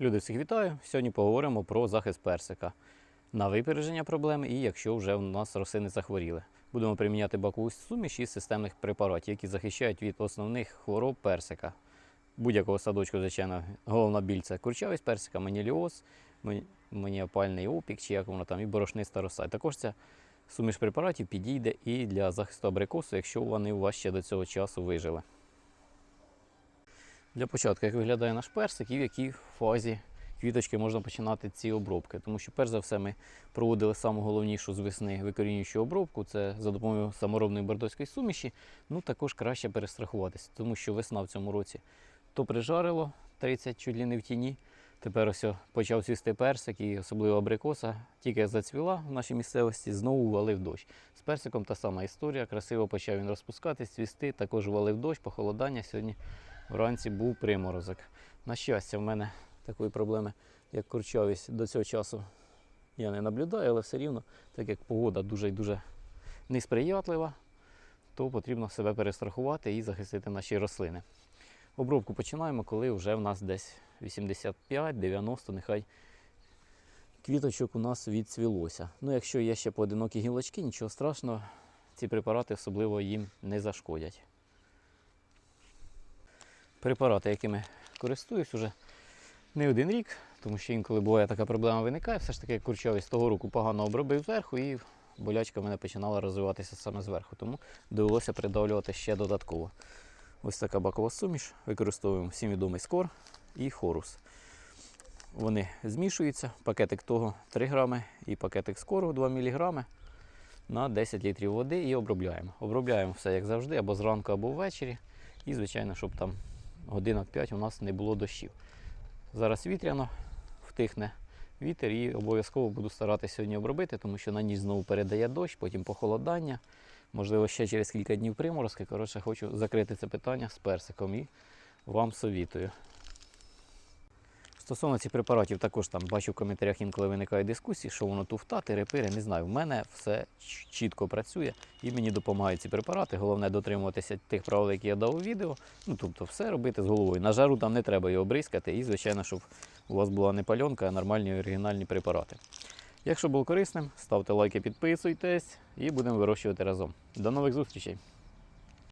Люди, всіх вітаю! Сьогодні поговоримо про захист персика на випередження проблеми і якщо вже у нас рослини захворіли. Будемо приміняти бакову суміш із системних препаратів, які захищають від основних хвороб персика. Будь-якого садочку, звичайно, головна біль це курчавість персика, маніліоз, мані- маніопальний опік, чи як воно там, і борошниста роса. Також ця суміш препаратів підійде і для захисту абрикосу, якщо вони у вас ще до цього часу вижили. Для початку, як виглядає наш персик і в якій фазі квіточки можна починати ці обробки. Тому що, перш за все, ми проводили саму головнішу з весни викорінюючу обробку, це за допомогою саморобної бордоської суміші. Ну також краще перестрахуватися, тому що весна в цьому році то прижарило 30 чуть не в тіні. Тепер ось почав цвісти персик і особливо абрикоса. Тільки зацвіла в нашій місцевості, знову валив дощ. З персиком та сама історія. Красиво почав він розпускатись, цвісти, також валив дощ, похолодання. Сьогодні вранці був приморозок. На щастя, в мене такої проблеми, як курчавість, до цього часу я не наблюдаю, але все рівно, так як погода дуже і дуже несприятлива, то потрібно себе перестрахувати і захистити наші рослини. Обробку починаємо, коли вже в нас десь 85-90, нехай квіточок у нас відцвілося. Ну, якщо є ще поодинокі гілочки, нічого страшного, ці препарати особливо їм не зашкодять. Препарати, якими користуюсь уже не один рік, тому що інколи буває така проблема виникає, все ж таки курчавість того року погано обробив зверху і болячка в мене починала розвиватися саме зверху, тому довелося придавлювати ще додатково. Ось така бакова суміш. Використовуємо всім відомий скор і хорус. Вони змішуються, пакетик того 3 грами і пакетик скору 2 мг на 10 літрів води і обробляємо. Обробляємо все як завжди, або зранку, або ввечері. І, звичайно, щоб там годинок 5 у нас не було дощів. Зараз вітряно, втихне вітер і обов'язково буду старатися сьогодні обробити, тому що на ніч знову передає дощ, потім похолодання. Можливо, ще через кілька днів приморозки. Коротше, хочу закрити це питання з персиком і вам совітую. Стосовно цих препаратів, також там бачу в коментарях інколи виникають дискусії, що воно туфта, терепири, не знаю. В мене все чітко працює і мені допомагають ці препарати. Головне дотримуватися тих правил, які я дав у відео. Ну, тобто все робити з головою. На жару там не треба його бризкати. І, звичайно, щоб у вас була не пальонка, а нормальні оригінальні препарати. Якщо було корисним, ставте лайки, підписуйтесь і будемо вирощувати разом. До нових зустрічей!